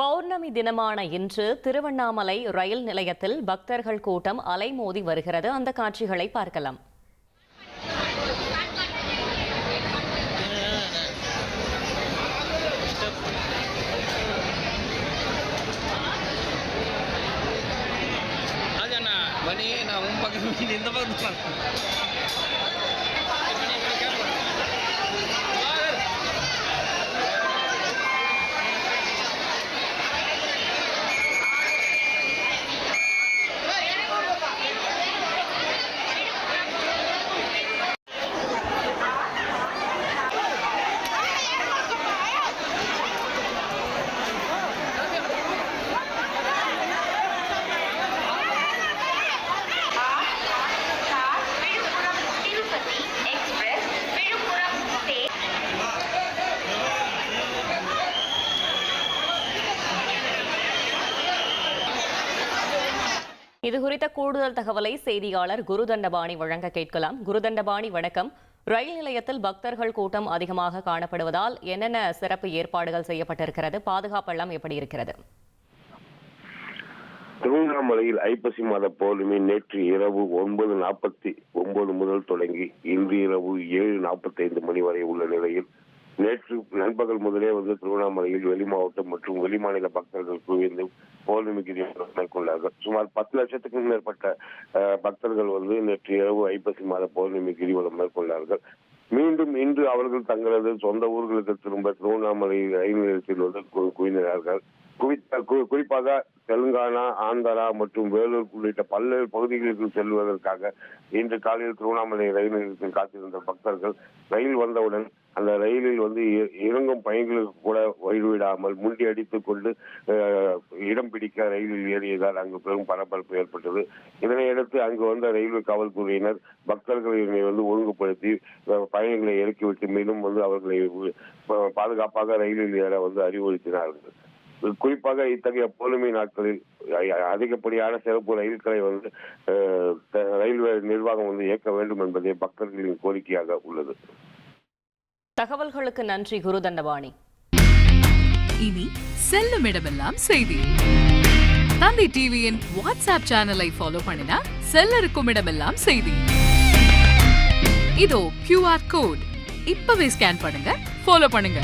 பௌர்ணமி தினமான இன்று திருவண்ணாமலை ரயில் நிலையத்தில் பக்தர்கள் கூட்டம் அலைமோதி வருகிறது. அந்த காட்சிகளை பார்க்கலாம். இந்த பக்கம் இது குறித்த கூடுதல் தகவலை செய்தியாளர் குருதண்டபாணி வழங்க கேட்கலாம். குருதண்டபாணி வணக்கம். ரயில் நிலையத்தில் பக்தர்கள் கூட்டம் அதிகமாக காணப்படுவதால் என்னென்ன சிறப்பு ஏற்பாடுகள் செய்யப்பட்டிருக்கிறது? பாதுகாப்பெல்லாம் எப்படி இருக்கிறது? திருவண்ணாமலையில் ஐப்பசி மாத பௌர்ணமி நேற்று இரவு ஒன்பது நாற்பத்தி ஒன்பது முதல் தொடங்கி இன்று இரவு ஏழு நாற்பத்தி ஐந்து மணி வரை உள்ள நிலையில் நேற்று நண்பகல் முதலே வந்து திருவண்ணாமலையில் வெளி மாவட்டம் மற்றும் வெளிமாநில பக்தர்கள் குவிந்து பௌர்ணமி கிரிவலம் மேற்கொண்டார்கள். சுமார் பத்து லட்சத்துக்கும் மேற்பட்ட பக்தர்கள் வந்து நேற்று இரவு ஐப்பசி மாத பௌர்ணமி கிரிவலம் மேற்கொண்டார்கள். மீண்டும் இன்று அவர்கள் தங்களது சொந்த ஊர்களுக்கு திரும்ப திருவண்ணாமலை ரயில் நிலையத்தில் வந்து கு- குவிந்தார்கள் குறிப்பாக தெலுங்கானா ஆந்திரா மற்றும் வேலூர் உள்ளிட்ட பல்வேறு பகுதிகளுக்கு செல்வதற்காக இன்று காலையில் திருவண்ணாமலை ரயில் நிலையத்தில் காத்திருந்த பக்தர்கள் ரயில் வந்தவுடன் அந்த ரயிலில் வந்து இ- இறங்கும் பயணிகளுக்கு கூட வழிவிடாமல் முண்டி அடித்துக் கொண்டு இடம் பிடிக்க ரயிலில் ஏறியதால் அங்கு பெரும் பரபரப்பு ஏற்பட்டது. இதனையடுத்து அங்கு வந்த ரயில்வே காவல்துறையினர் பக்தர்களை வந்து ஒழுங்குபடுத்தி பயணிகளை இறக்கிவிட்டு மேலும் வந்து அவர்களை பாதுகாப்பாக ரயிலில் ஏற வந்து அறிவுறுத்தினார்கள். குறிப்பாக இத்தகைய பௌர்ணமி நாட்களில் அதிகப்படியான சிறப்பு ரயில்களை வந்து ரயில்வே நிர்வாகம் வந்து இயக்க வேண்டும் என்பதே பக்தர்களின் கோரிக்கையாக உள்ளது. தகவல்களுக்கு நன்றி குருதண்டபாணி இனி செல்லும் இடமெல்லாம் செய்தி. தந்தி டிவியின் வாட்ஸ்அப் சேனலை ஃபாலோ பண்ணினா செல்ல இருக்கும் இடமெல்லாம் செய்தி. இதோ கியூஆர் கோட் இப்பவே ஸ்கேன் பண்ணுங்க ஃபாலோ பண்ணுங்க.